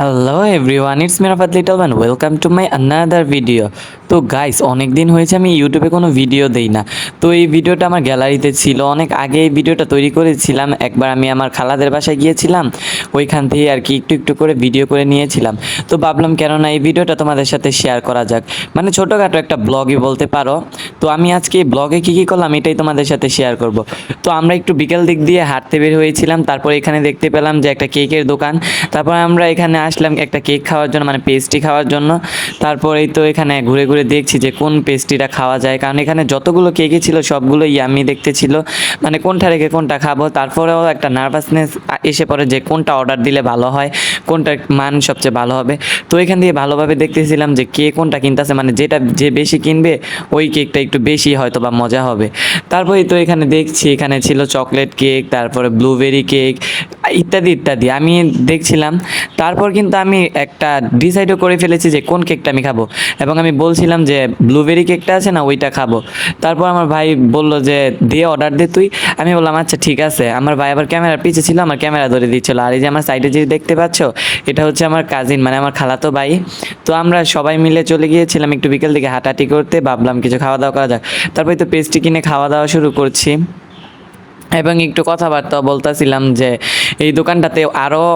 Hello everyone it's Merafat little man welcome to my another video তো guys অনেক দিন হয়েছে আমি ইউটিউবে কোনো ভিডিও দেই না। তো এই ভিডিওটা আমার গ্যালারিতে ছিল। অনেক আগে এই ভিডিওটা তৈরি করেছিলাম। একবার আমি আমার খালাদের বাসায় গিয়েছিলাম। ওইখান থেকে আর কি একটু একটু করে ভিডিও করে নিয়েছিলাম। তো ভাবলাম, কেননা এই ভিডিওটা তোমাদের সাথে শেয়ার করা যাক। মানে ছোটোখাটো একটা ব্লগই বলতে পারো। তো আমি আজকে এই ব্লগে কী কী করলাম, এটাই তোমাদের সাথে শেয়ার করব। তো আমরা একটু বিকেল দিক দিয়ে হাঁটতে বের হয়েছিলাম। তারপর এখানে দেখতে পেলাম যে একটা কেকের দোকান। তারপর আমরা এখানে আসলাম একটা কেক খাওয়ার জন্য মানে পেস্ট্রি খাওয়ার জন্য। তারপর এই তো এখানে ঘুরে ঘুরে দেখছি যে কোন পেস্ট্রিটা খাওয়া যায়। কারণ এখানে যতগুলো কেকই ছিল সবগুলো ইয়ামি দেখতে ছিল। মানে কোনটা রেখে কোনটা খাব, তারপরেও একটা নার্ভাসনেস এসে পড়ে যে কোনটা অর্ডার দিলে ভালো হয়, কোনটার মান সবচেয়ে ভালো হবে। তো এখান দিয়ে ভালোভাবে দেখতেছিলাম যে কে কোনটা কিনতেছে মানে যেটা যে বেশি কিনবে, ওই কেকটা একটু বেশি হয়তো বা মজা হবে। তারপরে তো এখানে দেখছি, এখানে ছিল চকলেট কেক তারপরে ব্লুবেরি কেক ইত্যাদি ইত্যাদি। আমি দেখছিলাম, তারপর কিন্তু আমি একটা ডিসাইডও করে ফেলেছি যে কোন কেকটা আমি খাব। এবং আমি বলছিলাম যে ব্লুবেরি কেকটা আছে না, ওইটা খাব। তারপর আমার ভাই বলল যে দিয়ে অর্ডার দে তুই। আমি বললাম আচ্ছা ঠিক আছে। আমার ভাই আবার ক্যামেরার পিছে ছিল, আমার ক্যামেরা ধরে দিচ্ছিল। আর এই যে আমার সাইডে যে দেখতে পাচ্ছ, এটা হচ্ছে আমার কাজিন মানে আমার খালাতো ভাই। তো আমরা সবাই মিলে চলে গিয়েছিলাম একটু বিকেল দিকে হাঁটাহাঁটি করতে। ভাবলাম কিছু খাওয়া দাওয়া করা যাক। তারপরে তো পেস্ট্রি কিনে খাওয়া দাওয়া শুরু করছি। এবং একটু কথাবার্তা বলতেছিলাম যে এই দোকানটাতে আরও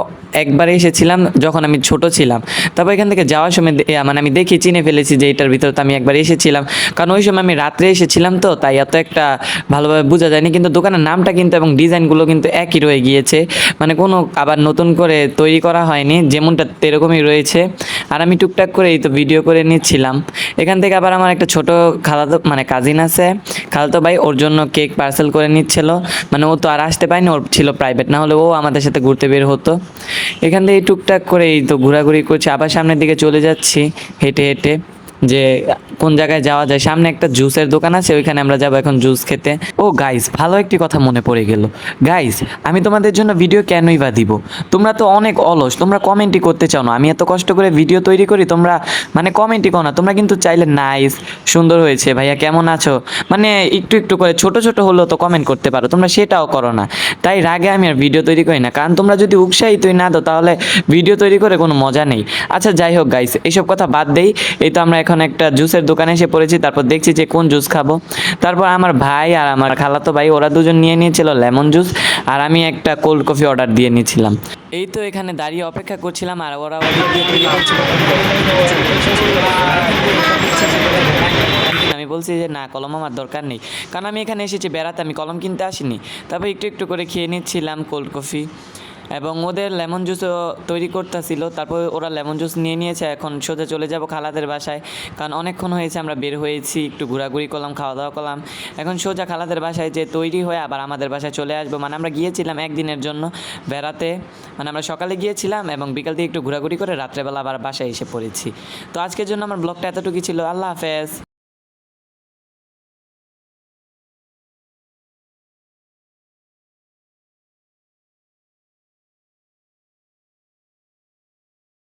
একবার এসেছিলাম যখন আমি ছোট ছিলাম। তারপর এখান থেকে যাওয়ার সময় মানে আমি দেখি চিনে ফেলেছি যে এটার ভিতরে তো আমি একবার এসেছিলাম। কারণ ওই সময় আমি রাত্রে এসেছিলাম তো, তাই এত একটা ভালোভাবে বোঝা যায়নি। কিন্তু দোকানের নামটা কিন্তু এবং ডিজাইনগুলো কিন্তু একই রয়ে গিয়েছে। মানে কোনো আবার নতুন করে তৈরি করা হয়নি, যেমনটা এরকমই রয়েছে। আর আমি টুকটাক করে এই তো ভিডিও করে নিচ্ছিলাম। এখান থেকে আবার আমার একটা ছোট খালাতো মানে কাজিন আছে। খালাতো ভাই ওর জন্য কেক পার্সেল করে নিচ্ছিল। মানে ও তো আর আসতে পারেনি, ওর ছিল প্রাইভেট না হলে ও আমাদের সাথে ঘুরতে বের হতো। এখান থেকে টুকটাক করে এই তো ঘোরাঘুরি করছি। আবার সামনের দিকে চলে যাচ্ছি, হেঁটে হেঁটে। যে কোন জায়গায় যাওয়া যায়, সামনে একটা জুসের দোকান আছে, ওইখানে আমরা যাব এখন জুস খেতে। ও গাইস ভালো একটি কথা মনে পড়ে গেল। গাইস আমি তোমাদের জন্য ভিডিও কেনই বা দিব? তোমরা তো অনেক অলস, তোমরা কমেন্টই করতে চাও না। আমি এত কষ্ট করে ভিডিও তৈরি করি, তোমরা মানে কমেন্টই করো না। তোমরা কিন্তু চাইলে নাইস সুন্দর হয়েছে। ভাইয়া, কেমন আছো? মানে একটু একটু করে, ছোট ছোট হলেও তো কমেন্ট করতে পারো, তোমরা সেটাও করো না। তাই রাগে আমি আর ভিডিও তৈরি করি না, কারণ তোমরা যদি উৎসাহিতই না দাও, তাহলে ভিডিও তৈরি করে কোনো মজা নেই। আচ্ছা যাই হোক গাইস এইসব কথা বাদ দেই, এই তো আমরা এখন একটা জুসের দোকানে এসে পড়েছি, তারপর দেখছি যে কোন জুস খাব। তারপর আমার ভাই আর আমার খালাতো ভাই, ওরা দুজন নিয়ে নিয়েছিল লেমন জুস, আর আমি একটা কোল্ড কফি অর্ডার দিয়ে নিয়েছিলাম। এই তো এখানে দাঁড়িয়ে অপেক্ষা করছিলাম, আর ওরা। আমি বলছি যে, না, কলম আমার দরকার নেই। কারণ আমি এখানে এসেছি, বেড়াতে আমি কলম কিনতে আসিনি। তারপর একটু একটু করে খেয়ে নিচ্ছিলাম কোল্ড কফি। এবং ওদের লেমন জুসও তৈরি করতেছিল। তারপর ওরা লেমন জুস নিয়ে নিয়েছে, এখন সোজা চলে যাব খালাদের বাসায়। কারণ অনেকক্ষণ হয়েছে আমরা বের হয়েছি, একটু ঘোরাঘুরি করলাম খাওয়া দাওয়া করলাম। এখন সোজা খালাদের বাসায় যে তৈরি হয়ে আবার আমাদের বাসায় চলে আসব। মানে আমরা গিয়েছিলাম একদিনের জন্য বেড়াতে। মানে আমরা সকালে গিয়েছিলাম এবং বিকাল থেকে একটু ঘোরাঘুরি করে রাত্রেবেলা আবার বাসায় এসে পড়েছি। তো আজকের জন্য আমার ব্লগটা এতটুকু ছিল। আল্লাহ হাফেজ।